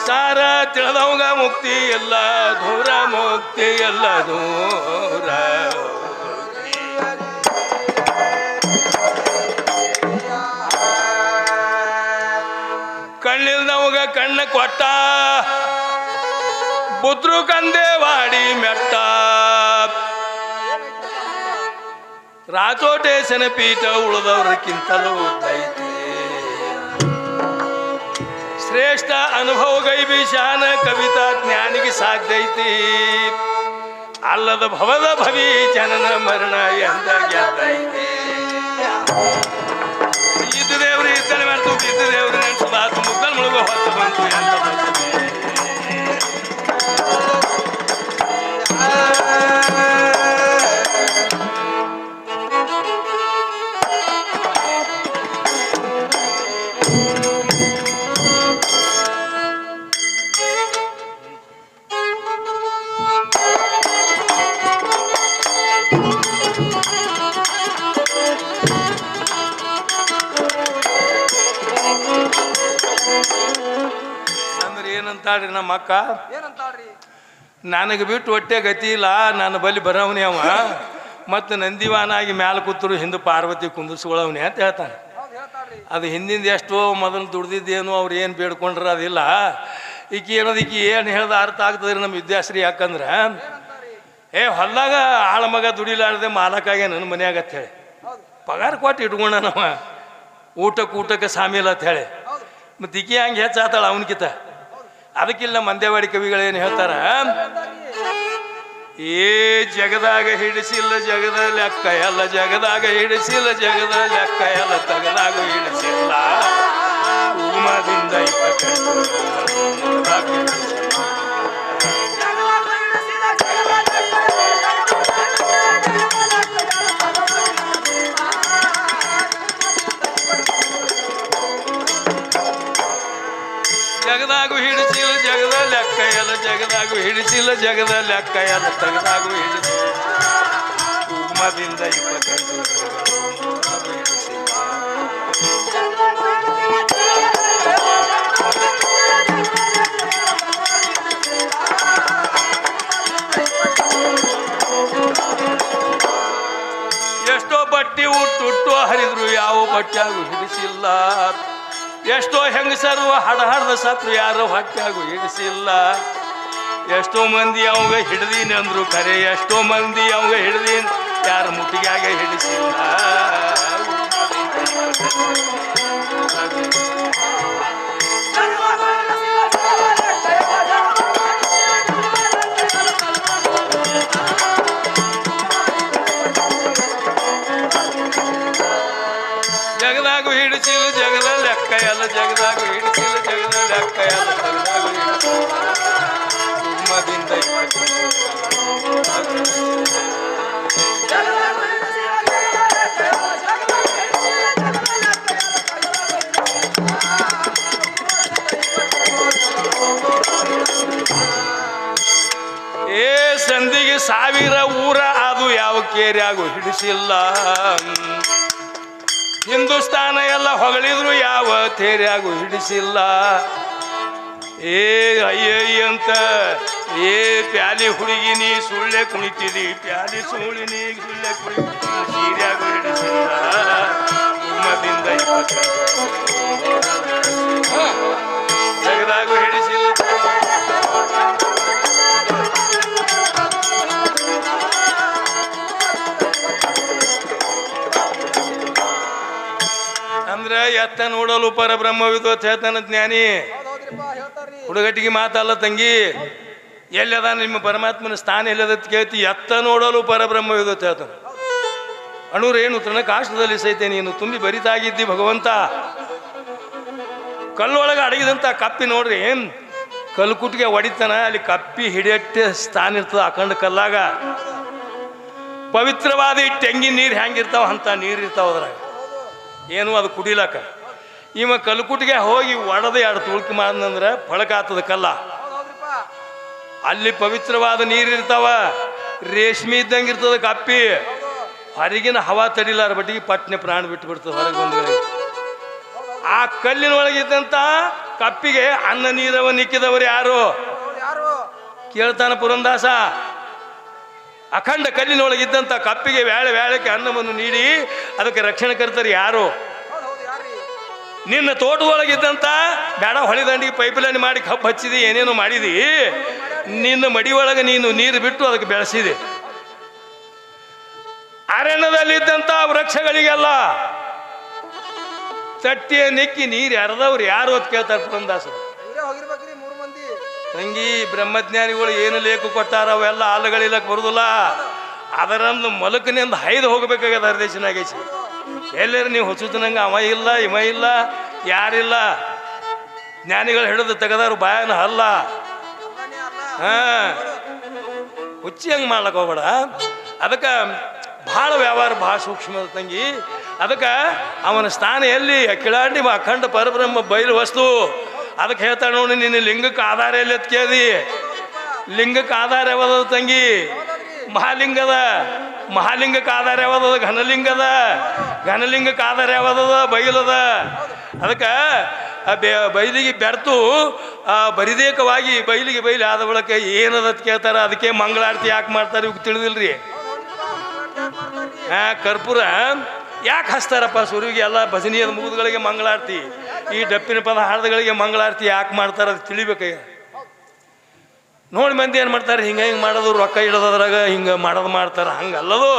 ಸಾರ ತಿಳಿದವಂಗ ಮುಕ್ತಿ ಎಲ್ಲ, ದೂರ ಮುಕ್ತಿ ಎಲ್ಲ, ದೂರ ಕಣ್ಣಿಲ್ದವಾಗ ಕಣ್ಣ ಕೊಟ್ಟ, ಬುದ್ರು ಕಂದೇವಾಡಿ ಮೆಟ್ಟ. ರಾಜೋಟೇಶನ ಪೀಠ ಉಳಿದವ್ರಕ್ಕಿಂತಲೂ ಶ್ರೇಷ್ಠ ಅನುಭವ ಗೈಬಿಶಾನ ಕವಿತಾ ಜ್ಞಾನಿಗೆ ಸಾಧ್ಯೈತಿ ಅಲ್ಲದ ಭವದ ಭವಿ ಜನನ ಮರಣ ಎಂದ ಗೆದ್ದೈತಿ ಇದ್ದ ದೇವ್ರು ಇದ್ದನೆ ಮಾಡ್ತು ಇದ್ದ ನೆನ್ಸು, ಬಾತು, ಮುಗ್ಗಲ್ ಮುಳುಗೋ ಹೊತ್ತು ನಮ್ಮ ಅಕ್ಕ ಏನಂತಾಳ್ರಿ? ನನಗೆ ಬಿಟ್ಟು ಹೊಟ್ಟೆ ಗತಿ ಇಲ್ಲ ನನ್ನ ಬಲಿ ಬರವನೇ ಅವ. ಮತ್ತು ನಂದಿವಾನಾಗಿ ಮ್ಯಾಲ ಕೂತರು ಹಿಂದೆ ಪಾರ್ವತಿ ಕುಂದಿಸ್ಕೊಳ್ಳವನೇ ಅಂತ ಹೇಳ್ತಾನೆ. ಅದು ಹಿಂದಿಂದ ಎಷ್ಟೋ ಮೊದಲು ದುಡ್ದಿದ್ದೇನು ಅವ್ರು ಏನು ಬೇಡ್ಕೊಂಡ್ರೆ ಅದಿಲ್ಲ. ಈಕಿ ಏನದು ಈಕಿ ಏನು ಹೇಳ್ದ ಅರ್ಥ ಆಗ್ತದ್ರಿ ನಮ್ಮ ವಿದ್ಯಾಶ್ರೀ ಯಾಕಂದ್ರೆ. ಏ ಹೊಲ್ದಾಗ ಆಳ ಮಗ ದುಡಿಲಾರ್ದೆ ಮಾಲಕಾಗೆ ನನ್ನ ಮನೆಯಾಗ ಅಂತ ಹೇಳಿ. ಪಗಾರ ಕೊಟ್ಟು ಇಟ್ಕೊಂಡ ನಮ್ಮ ಊಟಕ್ಕೆ ಊಟಕ್ಕೆ ಸಾಮಿಲ್ಲ ಅಂತ ಹೇಳಿ. ಮತ್ತು ಈಕಿ ಹಂಗೆ ಹೆಚ್ಚಾತಾಳ ಅವನಕಿತ. ಅದಕ್ಕಿಲ್ಲ ಮಂದೇವಾಡಿ ಕವಿಗಳೇನು ಹೇಳ್ತಾರ ಏ ಜಗದಾಗ ಹಿಡಿಸಿಲ್ಲ ಜಗದ ಲೆಕ್ಕ, ಎಲ್ಲ ಜಗದಾಗ ಹಿಡಿಸಿಲ್ಲ ಜಗದ ಲೆಕ್ಕ, ಎಲ್ಲ ತಗದಾಗ ಹಿಡಿಸಿಲ್ಲ ಉಮದಿಂದ ಜಗದಾಗು ಹಿಡಿಸಿಲ್ಲ. ಲೆಕ್ಕ ಎಲ್ಲ ಜಗದಾಗು ಹಿಡಿಸಿಲ್ಲ, ಜಗದ ಲೆಕ್ಕ ಎಲ್ಲ ತೆಗೆದಾಗು ಹಿಡಿದು. ಉಗುಮದಿಂದ ಇಪ್ಪತ್ತೆಂಟು ಜಗದಾಗು ಎಷ್ಟೋ ಬಟ್ಟಿ ಉಟ್ಟುಟ್ಟು ಹರಿದ್ರು, ಯಾವ ಬಟ್ಟೆ ಹಿಡಿಸಿಲ್ಲ. ಎಷ್ಟೋ ಹೆಂಗಸರು ಹಡ ಹಡ್ದ ಸತ್ರು ಯಾರು ಹಕ್ಕಾಗು ಹಿಡಿಸಿಲ್ಲ. ಎಷ್ಟೋ ಮಂದಿ ಅವಾಗ ಹಿಡ್ದೀನಿ ಅಂದ್ರು ಕರೆ ಎಷ್ಟೋ ಮಂದಿ ಅವಾಗ ಹಿಡ್ದೀನಿ, ಯಾರ ಮುಟ್ಟಿಗೆ ಹಿಡಿಸಿಲ್ಲ. ಎಲ್ಲ ಜಗದಾಗ ಹಿಡಿಸಿಲ್ಲ ಜಗದಲ್ಲಿ ಅಕ್ಕ ಎಲ್ಲ ಏ ಸಂದಿಗೆ ಸಾವಿರ ಊರ ಅದು ಯಾವ ಕೇರಿಯಾಗೂ ಹಿಡಿಸಿಲ್ಲ. ಹಿಂದೂಸ್ತಾನ ಎಲ್ಲ ಹೊಗಳಿದ್ರು ಯಾವ ತೇರಿಯಾಗೂ ಹಿಡಿಸಿಲ್ಲ. ಏ ಅಯ್ಯಯ್ಯ ಅಂತ, ಏ ಪ್ಯಾಲಿ ಹುಡುಗಿನಿ ಸುಳ್ಳೆ ಕುಣಿತಿದಿ, ಪ್ಯಾಲಿ ಸುಳ್ಳಿನಿ ಸುಳ್ಳೆ ಕುಣಿತಿದಿ, ಸೀರ್ಯಾಗು ಹಿಡಿಸಿಲ್ಲ. ಕುಮ್ಮದಿಂದ ಇಪ್ಪತ್ತೆಂಟು ಜಗದಾಗು ಹಿಡಿಸಿಲ್ಲ. ಎತ್ತ ನೋಡಲು ಪರಬ್ರಹ್ಮವಿದು ಹೇಳ್ತಾನ ಜ್ಞಾನಿ. ಹುಡುಗಟ್ಟಿಗೆ ಮಾತಲ್ಲ ತಂಗಿ. ಎಲ್ಲದ ನಿಮ್ಮ ಪರಮಾತ್ಮನ ಸ್ಥಾನ ಎಲ್ಲದ ಕೇಳ್ತಿ ಎತ್ತ ನೋಡಲು ಪರಬ್ರಹ್ಮವಿದು ಹೇಳ್ತಾನೆ ಅಣುರೇನು ತನ್ನ ಕಾಷ್ಟದಲ್ಲಿ ಸಹಿತ ನೀನು ತುಂಬಿ ಬರಿತಾಗಿದ್ದಿ ಭಗವಂತ. ಕಲ್ಲೊಳಗೆ ಅಡಗಿದಂತ ಕಪ್ಪಿ ನೋಡ್ರಿ ಏನ್? ಕುಟ್ಗೆ ಒಡಿತಾನ ಅಲ್ಲಿ ಕಪ್ಪಿ ಹಿಡಿಯಟ್ಟೆ ಸ್ಥಾನ ಇರ್ತದ ಅಖಂಡ ಕಲ್ಲಾಗ. ಪವಿತ್ರವಾದ ಈ ತೆಂಗಿನ ನೀರು ಹೆಂಗಿರ್ತಾವ ಅಂತ ನೀರು ಇರ್ತಾವ ಅದ್ರಾಗ. ಏನು ಅದು ಕುಡಿಲಕ್ಕ? ಇವ ಕಲ್ಕುಟ್ಟಿಗೆ ಹೋಗಿ ಒಡೆದು ಎರಡು ತುಳುಕಿ ಮಾಡಿದಂದ್ರೆ ಫಳಕಾತದ ಕಲ್ಲ. ಅಲ್ಲಿ ಪವಿತ್ರವಾದ ನೀರು ಇರ್ತಾವ, ರೇಷ್ಮೆ ಇದ್ದಂಗೆ ಇರ್ತದ ಕಪ್ಪಿ. ಹೊರಗಿನ ಹವಾ ತಡಿಲಾರ ಬಟ್ಟಿಗೆ ಪಟ್ನೆ ಪ್ರಾಣ ಬಿಟ್ಟು ಬಿಡ್ತದೆ ಹೊರಗೆ ಬಂದ ಆ ಕಲ್ಲಿನೊಳಗಿದ್ದಂತ ಕಪ್ಪಿಗೆ ಅನ್ನ ನೀರವ ನಿಕ್ಕಿದವರು ಯಾರು? ಕೇಳ್ತಾನ ಪುರಂದಾಸ. ಅಖಂಡ ಕಲ್ಲಿನೊಳಗಿದ್ದಂಥ ಕಪ್ಪಿಗೆ ವ್ಯಾಳೆ ವ್ಯಾಳಕ್ಕೆ ಅನ್ನವನ್ನು ನೀಡಿ ಅದಕ್ಕೆ ರಕ್ಷಣೆ ಕರ್ತಾರೆ ಯಾರು? ನಿನ್ನ ತೋಟದೊಳಗಿದ್ದಂಥ ಬೇಡ ಹೊಳೆದಂಡಿಗೆ ಪೈಪ್ ಲೈನ್ ಮಾಡಿ ಕಬ್ಬು ಹಚ್ಚಿದಿ, ಏನೇನು ಮಾಡಿದಿ. ನಿನ್ನ ಮಡಿ ಒಳಗೆ ನೀನು ನೀರು ಬಿಟ್ಟು ಅದಕ್ಕೆ ಬೆಳೆಸಿದೆ. ಅರಣ್ಯದಲ್ಲಿದ್ದಂಥ ವೃಕ್ಷಗಳಿಗೆಲ್ಲ ತಟ್ಟಿಯ ನೆಕ್ಕಿ ನೀರು ಯಾರದವ್ರು ಯಾರು ಅಂತ ಕೇಳ್ತಾರೆ ಪುರಂದಾಸರು. ತಂಗಿ, ಬ್ರಹ್ಮಜ್ಞಾನಿಗಳು ಏನು ಲೇಖ ಕೊಟ್ಟಾರ ಅವೆಲ್ಲ ಹಾಲುಗಳಿಲ್ಲಕ್ಕೆ ಬರುದಿಲ್ಲ. ಅದರಂದು ಮಲಕನಿಂದ ಹೈದು ಹೋಗ್ಬೇಕಾಗ್ಯದ ಹರದೇಶನಾಗೇಸಿ ಎಲ್ಲರೂ ನೀವು ಹೊಸುತನಂಗ? ಅವ ಇಲ್ಲ, ಇವ ಇಲ್ಲ, ಯಾರಿಲ್ಲ? ಜ್ಞಾನಿಗಳು ಹಿಡಿದು ತೆಗೆದಾರು ಬಾಯನ ಅಲ್ಲ ಹಾ. ಹುಚ್ಚಿ ಹಂಗೆ ಮಾಡ್ಲಕ್ಕೆ ಹೋಗ್ಬೇಡ. ಅದಕ್ಕೆ ಭಾಳ ವ್ಯವಹಾರ, ಭಾಳ ಸೂಕ್ಷ್ಮ ತಂಗಿ. ಅದಕ್ಕೆ ಅವನ ಸ್ಥಾನ ಎಲ್ಲಿ? ಕಿಳಾಂಡಿ ಅಖಂಡ ಪರಬ್ರಹ್ಮ ಬಯಲು ವಸ್ತು. ಅದಕ್ಕೆ ಹೇಳ್ತಾಳೆ ನೋಡಿ, ನಿನ್ನ ಲಿಂಗಕ್ಕೆ ಆಧಾರ ಎಲ್ಲಿ ಎತ್ ಕೇಳಿ ಲಿಂಗಕ್ಕೆ ಆಧಾರ ತಂಗಿ? ಮಹಾಲಿಂಗದ. ಮಹಾಲಿಂಗಕ್ಕೆ ಆಧಾರ ಯಾವ್ದದ? ಘನಲಿಂಗದ. ಘನಲಿಂಗಕ್ಕೆ ಆಧಾರ ಯಾವ್ದದ? ಬೈಲದ. ಅದಕ್ಕೆ ಬೆ- ಬೈಲಿಗೆ ಬೆರ್ತು ಬರಿದೇಕವಾಗಿ ಬೈಲಿಗೆ ಬೈಲಿ ಆದ ಬಳಿಕ ಏನದ ಕೇಳ್ತಾರ? ಅದಕ್ಕೆ ಮಂಗಳಾರತಿ ಯಾಕೆ ಮಾಡ್ತಾರೆ ಇವಾಗ ತಿಳಿದಿಲ್ರಿ? ಹಾಂ ಕರ್ಪೂರ ಯಾಕೆ ಹಚ್ತಾರಪ್ಪ ಸುರುವಿಗೆ ಎಲ್ಲ ಭಜನೀಯದ ಮುಗಿದುಗಳಿಗೆ ಮಂಗಳಾರತಿ. ಈ ಡಪ್ಪಿನ ಪದ ಹಾಡದಗಳಿಗೆ ಮಂಗಳಾರತಿ ಯಾಕೆ ಮಾಡ್ತಾರೆ ಅದು ತಿಳಿಬೇಕ ನೋಡಿ ಮಂದಿ ಏನು ಮಾಡ್ತಾರೆ, ಹಿಂಗೆ ಹಿಂಗೆ ಮಾಡೋದು, ರೊಕ್ಕ ಇಡೋದ್ರಾಗ ಹಿಂಗೆ ಮಾಡೋದು ಮಾಡ್ತಾರೆ. ಹಂಗಲ್ಲದು.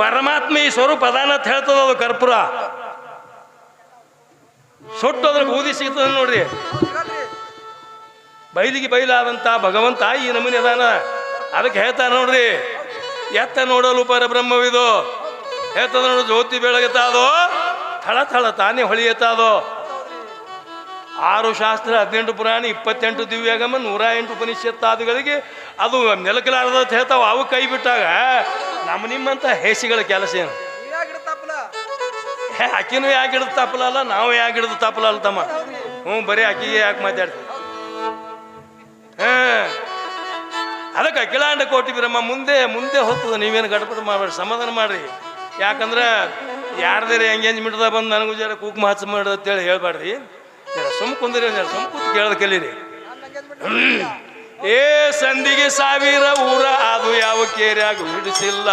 ಪರಮಾತ್ಮ ಈ ಸ್ವರೂಪ ಅದಾನ ಅಂತ ಹೇಳ್ತದ ಅದು ಕರ್ಪೂರ. ಸುಟ್ಟು ಅದ್ರ ಬೂದಿ ಸಿಗ್ತದ ನೋಡ್ರಿ. ಬೈಲಿಗೆ ಬೈಲಾದಂಥ ಭಗವಂತ ಈ ನಮೂನಿ ಅದಾನ. ಅದಕ್ಕೆ ಹೇಳ್ತಾರ ನೋಡ್ರಿ, ಎತ್ತ ನೋಡಲು ಪರಬ್ರಹ್ಮವಿದು. ಹೇಳ್ತದ ನೋಡು ಜ್ಯೋತಿ ಬೆಳಗತಾದೋ. ಥಳ ಥಳ ತಾನೇ ಹೊಳಿಯತಾದೋ ಆರು ಶಾಸ್ತ್ರ ಹದಿನೆಂಟು ಪುರಾಣ ಇಪ್ಪತ್ತೆಂಟು ದಿವ್ಯಾಗಮ ನೂರ ಎಂಟು ಉಪನಿಷತ್ತಾದಿಗಳಿಗೆ ಅದು ನೆಲಕಲಾರದ ಹೇಳ್ತಾವ ಅವು ಕೈ ಬಿಟ್ಟಾಗ ನಮ್ಮ ನಿಮ್ಮಂತ ಹೇಸಿಗಳ ಕೆಲಸ ಏನು? ಆಕಿನೂ ಯಾಕೆ ಹಿಡಿದು ತಪ್ಪಲಲ್ಲ ನಾವು ಯಾಕೆ ಹಿಡಿದು ತಪ್ಪಲಲ್ಲ ತಮ್ಮ. ಹ್ಞೂ ಬರೀ ಆಕಿಗೆ ಯಾಕೆ ಮಾತಾಡ್ತೀವಿ ಹಾ ಅದಕ್ಕೆ ಅಖಿಲಾಂಡ ಕೋಟಿ ಬ್ರಹ್ಮ ಮುಂದೆ ಮುಂದೆ ಹೋಗ್ತದೆ ನೀವೇನು ಗಡಪಡ ಮಾಡಬೇಡಿ ಸಮಾಧಾನ ಮಾಡ್ರಿ. ಯಾಕಂದ್ರೆ ಯಾರ್ದಾರೆ ಎಂಗೇಜ್ಮೆಂಟ್ದಾಗ ಬಂದು ನನಗೂ ಜರ ಕುಕ್ಮ ಹಚ್ಚ ಮಾಡೋದು ಅಂತೇಳಿ ಹೇಳ್ಬೇಡ್ರಿ ಜರ ಸುಮ್ ಕುಂದ್ರಿ ಸುಮ್ ಕೂತ್ ಕೇಳೋದು ಕಲೀರಿ. ಏ ಸಂದಿಗೆ ಸಾವಿರ ಊರ ಅದು ಯಾವ ಕೇರ್ಯಾಗೂ ಹಿಡಿಸಿಲ್ಲ.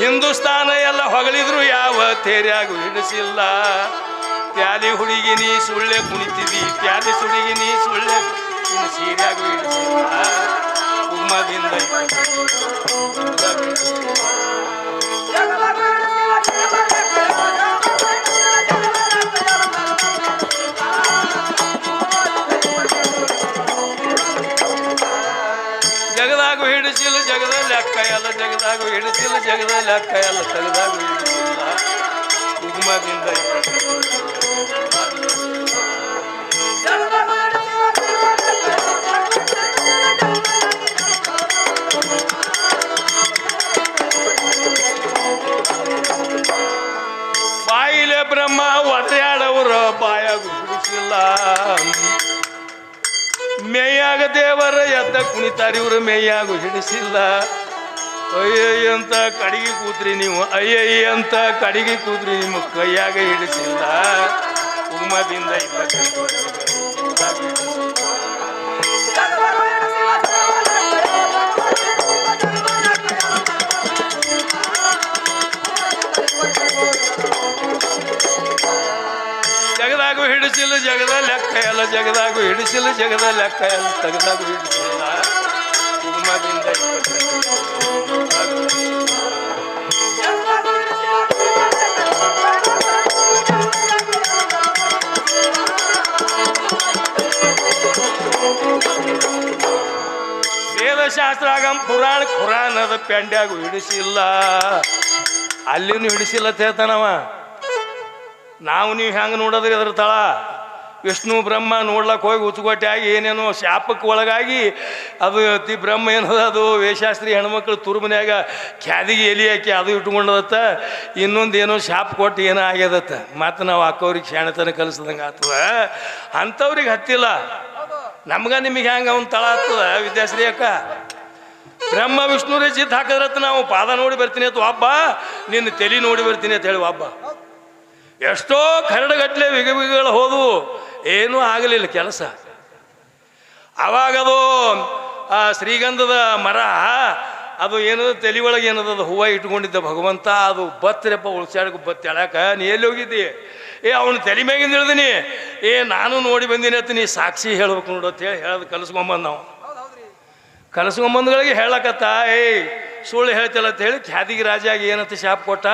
ಹಿಂದೂಸ್ತಾನ ಎಲ್ಲ ಹೊಗಳಿದ್ರು ಯಾವ ತೇರ್ಯಾಗೂ ಹಿಡಿಸಿಲ್ಲ. ಪ್ಯಾಲಿ ಹುಡುಗಿ ನೀ ಸುಳ್ಳೆ ಕುಣಿತಿದಿ ಪ್ಯಾಲಿ ಸುಡುಗಿ ನೀ ಸುಳ್ಳೆ ಸೀರ್ಯಾಗೂ ಹಿಡಿಸಿಲ್ಲ. ಉಮ್ಮದಿಂದ ಲೆಕ್ಕ ಎಲ್ಲ ಜಗದಾಗೂ ಹಿಡಿಸಿಲ್ಲ ಜಗದಲ್ಲಿ ಲೆಕ್ಕ ಎಲ್ಲ ತೆಗೆದಾಗೂ ಹಿಡಿಸಿಲ್ಲ ಉಗ್ಮದಿಂದ ಬಾಯಿಲೆ ಬ್ರಹ್ಮ ಒಡೆಯಾಡವ್ರ ಬಾಯಾಗ ಹುಡುಕಿಲ್ಲ ಮೇಯಾಗ ದೇವರ ಎದ್ದ ಕುಣಿತಾರ ಇವರು ಮೇಯಾಗು ಹಿಡಿಸಿಲ್ಲ ಅಯ್ಯಯ್ಯ ಅಂತ ಕಡಿಗೆ ಕೂತ್ರಿ ನೀವು, ಅಯ್ಯಯ್ಯ ಅಂತ ಕಡಿಗೆ ಕೂತ್ರಿ ನಿಮ್ಮ ಕೈಯಾಗ ಹಿಡಿಸಿಲ್ಲ. ಉಮ್ಮದಿಂದ ಇಲ್ಲ ಜಗದಾಗು ಹಿಡಿಸಿಲ್ಲ, ಜಗದ ಲೆಕ್ಕ ಎಲ್ಲ ಜಗದಾಗು ಹಿಡಿಸಿಲ್ಲ, ಜಗದ ಲೆಕ್ಕ ಎಲ್ಲ ತೆಗದಾಗೂ ಹಿಡಿಸಿಲ್ಲ. ವೇದಶಾಸ್ತ್ರಾಗಂ ಪುರಾಣ, ಖುರಾನದ ಪೆಂಡ್ಯಾಗು ಹಿಡಿಸಿಲ್ಲ. ಅಲ್ಲಿನೂ ಹಿಡಿಸಿಲ್ಲ ತೇತನವ ನಾವು ನೀವು ಹೆಂಗೆ ನೋಡೋದ್ರಿ ಅದ್ರ ತಳ? ವಿಷ್ಣು, ಬ್ರಹ್ಮ ನೋಡ್ಲಕ್ಕೆ ಹೋಗಿ ಉತ್ಕೋಟೆ ಆಗಿ ಏನೇನೋ ಶಾಪಕ್ಕೆ ಒಳಗಾಗಿ ಅದು ತಿ ಬ್ರಹ್ಮ ಏನದ? ಅದು ವೇಷಾಸ್ತ್ರಿ ಹೆಣ್ಮಕ್ಳು ತುರುಮನ್ಯಾಗ ಖ್ಯಾದಿಗೆ ಎಲಿ ಹಾಕಿ ಅದು ಇಟ್ಕೊಂಡದತ್ತ ಇನ್ನೊಂದು ಏನೋ ಶಾಪ್ ಕೊಟ್ಟು ಏನೋ ಆಗ್ಯದತ್ತ. ಮತ್ತು ನಾವು ಅಕ್ಕವ್ರಿಗೆ ಶಾಣತನ ಕಲಿಸ್ದಂಗೆ ಆಗ್ತದ ಅಂಥವ್ರಿಗೆ ಹತ್ತಿಲ್ಲ. ನಮ್ಗೆ ನಿಮಗೆ ಹೆಂಗೆ ಅವ್ನು ತಳ ಆಗ್ತದ ವಿದ್ಯಾಶ್ರೀ ಅಕ್ಕ. ಬ್ರಹ್ಮ ವಿಷ್ಣು ಜಿದ್ದು ಹಾಕಿದ್ರತ್ತ ನಾವು ಪಾದ ನೋಡಿ ಬರ್ತೀನಿ ಅಂತ ಒಬ್ಬ ನಿನ್ನ ತಲೆ ನೋಡಿ ಬರ್ತೀನಿ ಅಂತ ಹೇಳಿ ಒಬ್ಬ ಎಷ್ಟೋ ಕರಡಗಟ್ಲೆ ವಿಗವಿಗಳು ಹೋದವು. ಏನೂ ಆಗಲಿಲ್ಲ ಕೆಲಸ. ಅವಾಗದು ಆ ಶ್ರೀಗಂಧದ ಮರ, ಅದು ಏನದು ತಲೆ ಒಳಗೆ ಏನದ, ಅದು ಹೂವು ಇಟ್ಕೊಂಡಿದ್ದ ಭಗವಂತ, ಅದು ಬತ್ತರಪ್ಪ ಉಳ್ಸಾಡಕ್ಕೆ ಬತ್ ಎಳಕ ನೀ ಎಲ್ಲಿ ಹೋಗಿದ್ದಿ? ಏ, ಅವನು ತಲೆ ಮ್ಯಾಗಿಂದ ಇಳ್ದೀನಿ. ಏ, ನಾನು ನೋಡಿ ಬಂದೀನಿ ಅಂತ ನೀ ಸಾಕ್ಷಿ ಹೇಳ್ಬೇಕು ನೋಡು ಅಂತ ಹೇಳಿ ಹೇಳೋದು ಕಲಿಸ್ಕೊಂಬಂದು ನಾವು ಕಲಸ್ಕೊಂಬಂದ್ಗಳಿಗೆ ಹೇಳಕತ್ತ, ಏಯ್, ಸುಳ್ಳು ಹೇಳ್ತಿಲ್ಲ ಅಂತ ಹೇಳಿ ಖ್ಯಾತಿಗೆ ರಾಜಾಗಿ ಏನಂತ ಶಾಪ್ ಕೊಟ್ಟ.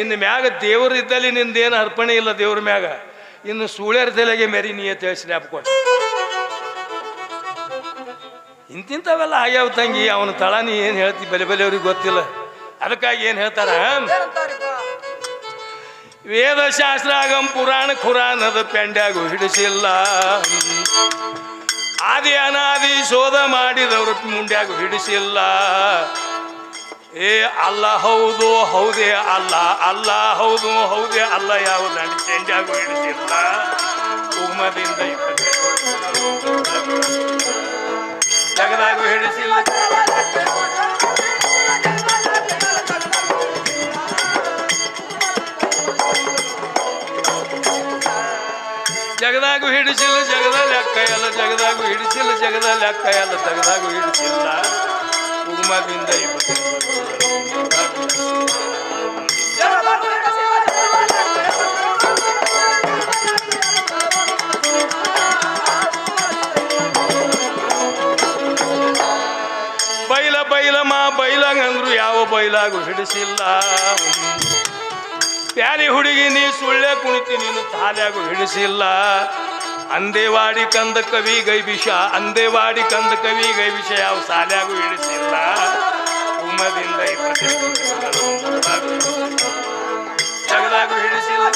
ಇನ್ನು ಮ್ಯಾಗ ದೇವ್ರು ಇದ್ದಲ್ಲಿ ನಿಂದೇನು ಅರ್ಪಣೆ ಇಲ್ಲ ದೇವ್ರ ಮ್ಯಾಗ. ಇನ್ನು ಸುಳ್ಯರ ತಲೆಗೆ ಮೆರಿ ನೀ ಅಂತ ಹೇಳಿ ಶಾಪ್ ಕೊಟ್ಟ. ಇಂತಿಂಥವೆಲ್ಲ ಆಗ್ಯಾವ ತಂಗಿ ಅವನ ತಳನಿ ಏನು ಹೇಳ್ತಿ ಬೆಲೆ ಅವ್ರಿಗೆ ಗೊತ್ತಿಲ್ಲ. ಅದಕ್ಕಾಗಿ ಏನು ಹೇಳ್ತಾರ? ಏನಂತಾರಿಪ್ಪ ವೇದಶಾಸ್ತ್ರಾಗಂ ಪುರಾಣ ಖುರಾನದ ಪೆಂಡ್ಯಾಗು ಹಿಡಿಸಿಲ್ಲ. ಆದಿ ಅನಾದಿ ಶೋಧ ಮಾಡಿದವರು ಮುಂಡ್ಯಾಗು ಹಿಡಿಸಿಲ್ಲ. ಏ ಅಲ್ಲ ಹೌದು ಹೌದೇ ಅಲ್ಲ ಅಲ್ಲ ಹೌದು ಹೌದೇ ಅಲ್ಲ ಯಾವ ನಾನು ಪೆಂಡ್ಯಾಗು ಹಿಡಿಸಿಲ್ಲ. ಉಗ್ಮದಿಂದ ಜಗದಾಗು ಹಿಡಿಸಿಲ್ಲ. ಜಗದಾಗು ಹಿಡಿಸಿಲ್ಲ, ಜಗದ ಲೆಕ್ಕ ಎಲ್ಲ ಜಗದಾಗು ಹಿಡಿಸಿಲ್ಲ, ಜಗದ ಲೆಕ್ಕ ಎಲ್ಲ ಜಗದಾಗು ಹಿಡಿಸಿಲ್ಲ. ಉಗುಮದಿಂದ ಬೈಲ ಬೈಲಾಗು ಹಿಡಿಸಿಲ್ಲ. ಪ್ಯಾರಿ ಹುಡುಗಿ ನೀ ಸುಳ್ಳೆ ಕುಣಿತಿ ನೀನು ತಾಲ್ಯಾಗು ಹಿಡಿಸಿಲ್ಲ. ಅಂದೇವಾಡಿ ಕಂದ ಕವಿ ಗೈವಿಷ ಅಂದೇವಾಡಿ ಕಂದ ಕವಿ ಗೈ ವಿಷ ಯಾವ ಹಿಡಿಸಿಲ್ಲ. ಇಳಿಸಿಲ್ಲ ಉಮದಿಂದ ಜಗದಾಗೂ ಹಿಡಿಸಿಲ್ಲ.